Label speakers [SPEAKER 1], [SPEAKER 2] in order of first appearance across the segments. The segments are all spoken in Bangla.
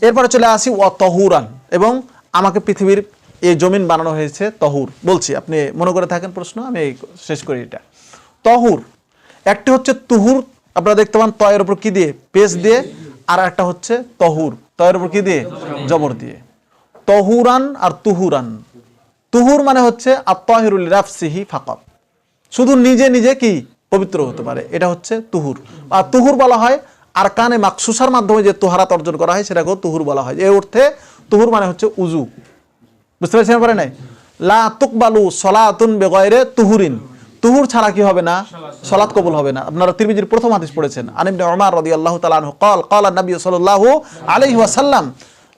[SPEAKER 1] এরপরে চলে আসি ও তহুরান। এবং আমাকে পৃথিবীর এই জমিন বানানো হয়েছে তহুর। বলছি, আপনি মনে করে থাকেন প্রশ্ন, আমি শেষ করি এটা। তহুর, একটি হচ্ছে তুহুর, আপনারা দেখতে পান তয়ের উপর কি দিয়ে? পেজ দিয়ে, আর একটা হচ্ছে তহুর। তয়ের উপর কি দিয়ে? জবর দিয়ে। তহুরান আর তুহুরান। তুহুর মানে হচ্ছে আত্মাহিরুল রাফসিহি ফাকত। শুধু নিজে নিজে কি? পবিত্র হতে পারে। এটা হচ্ছে তুহুর। আর তুহুর বলা হয় আর কানে মাকসুসার মাধ্যমে যে তোহারাত অর্জন করা হয়, সেটাকেও তুহুর বলা হয়। এই অর্থে তুহুর মানে হচ্ছে উজু। বুঝতে পারছেন পারে নাই? লা তুকবালু সলাতুন বেগয়রে তুহুরিন। তুহুর ছাড়া কি হবে না? সলাৎ কবুল হবে না। আপনারা তিরমিজির প্রথম হাদিস পড়েছেন। আনিম ওমার রদি আল্লাহ তালু কল কল নবী সাল্লাহ আলহি ওয়াসাল্লাম,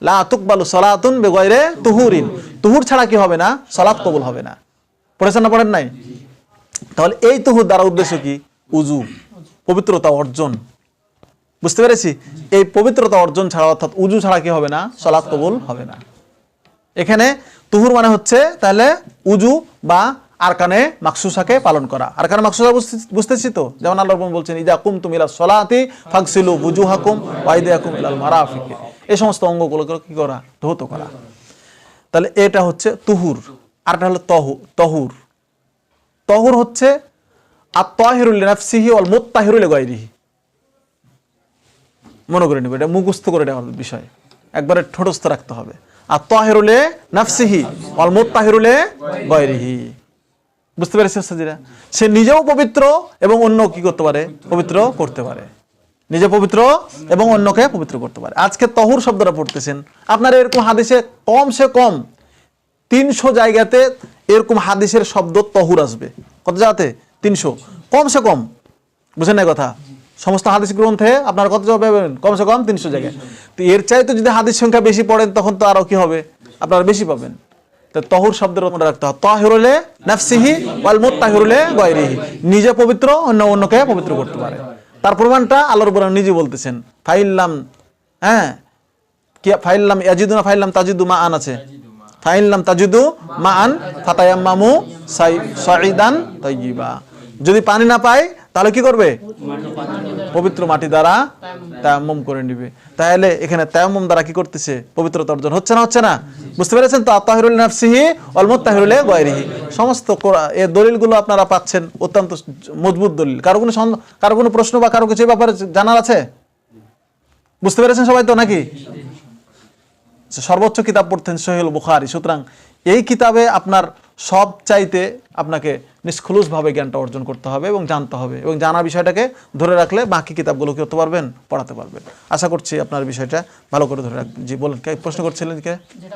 [SPEAKER 1] লা তুকবালু সলাতুন বেগয়রে তুহুরিন। তুহুর ছাড়া কি হবে না? সলাৎ কবুল হবে না। পড়েছেন না পড়েন নাই? তাহলে এই তুহুর দ্বারা উদ্দেশ্য কি? উজু, পবিত্রতা অর্জন। বুঝতে পেরেছি? এই পবিত্রতা অর্জন ছাড়া, অর্থাৎ উজু ছাড়া কি হবে না? সলাৎ কবুল হবে না। এখানে তুহুর মানে হচ্ছে তাহলে উজু বা আরকানে মাকসুসাকে পালন করা। আরকানে মাকসুসা বুঝতেছি তো? যেমন আল্লাহ বলছেন, ইদা কুম তুমি ইলা সলাতি ফাকসিলু বুজুহাকুম ওয়াইদিয়াকুম ইলাল মারাফিকে। এই সমস্ত অঙ্গগুলোকে কি করা? ধৌত করা। তাহলে এটা হচ্ছে তুহুর। আরটা হলো তহু, তহুর। তহুর হচ্ছে আত্মাহিরুল নাফসিহি ওয়াল মুত্তাহিরুল গায়রিহি। মনে করে নেবে, এটা মুখস্থ করে নেওয়ার বিষয়। একবারে ঠোঁটস্থ রাখতে হবে। আর তাহিরুলে নাফসিহি ওয়াল মুত্তাহিরুলে গায়রিহি। বুঝতে পেরেছি সাজিরা সে নিজেও পবিত্র এবং অন্য কি করতে পারে? পবিত্র করতে পারে। নিজে পবিত্র এবং অন্যকে পবিত্র করতে পারে। আজকে তহুর শব্দটা পড়তেছেন। আপনার এরকম হাদিসে কম সে কম তিনশো জায়গাতে এরকম হাদিসের শব্দ তহুর আসবে। কত জায়গাতে? তিনশো। কমসে কম। বুঝেন না কথা? সমস্ত হাদিস গ্রন্থে আপনার কত পাবেন কমসে কম তিনশো জায়গায়। তো এর চাইতে যদি হাদিস সংখ্যা বেশি পড়েন, তখন তো আরও কি হবে? আপনারা বেশি পাবেন। তো তহুর শব্দের মনে রাখতে হবে। তাহিরুলে নাফসিহি ওয়াল মুত্তাহিরুলে গায়রিহি। নিজে পবিত্র, অন্য অন্যকে পবিত্র করতে পারে। তার প্রমাণটা আল্লাহর উপর নিজে বলতেছেন। ফাইল্লাম হ্যাঁ? কি ফাইল্লাম ইয়াজিদুনা, ফাইল্লাম তাজিদু মা আন আছে। ফাইল্লাম তাজিদু মা আন ফাতায়াম্মামু সাই সাইদান তাইয়িবা। যদি পানি না পায় তাহলে কি করবে? পবিত্র মাটি দ্বারা তায়াম্মম করে নিবে। তাহলে এখানে তায়াম্মম দ্বারা কি করতেছে? পবিত্রতা অর্জন হচ্ছে না হচ্ছে না? বুঝতে পেরেছেন তো? আত্মাহিরুল নাফসিহি ওয়াল মুত্তাহিরুল গায়রিহি। সমস্ত এই দলিলগুলো আপনারা পাচ্ছেন। অত্যন্ত মজবুত দলিল। কারও কোনো কারও কোনো প্রশ্ন বা কারও কিছু ব্যাপারে জানার আছে? বুঝতে পেরেছেন সবাই তো নাকি? সর্বোচ্চ কিতাব পড়তেন সোহেল বুখারি। সুতরাং এই কিতাবে আপনার সব চাইতে আপনাকে নিষ্খলুসভাবে জ্ঞানটা অর্জন করতে হবে এবং জানতে হবে এবং জানা বিষয়টাকে ধরে রাখলে বাকি কিতাবগুলো কি করতে পারবেন? পড়াতে পারবেন। আশা করছি আপনার বিষয়টা ভালো করে ধরে রাখবেন জি, বলেন প্রশ্ন করছিলেন কে?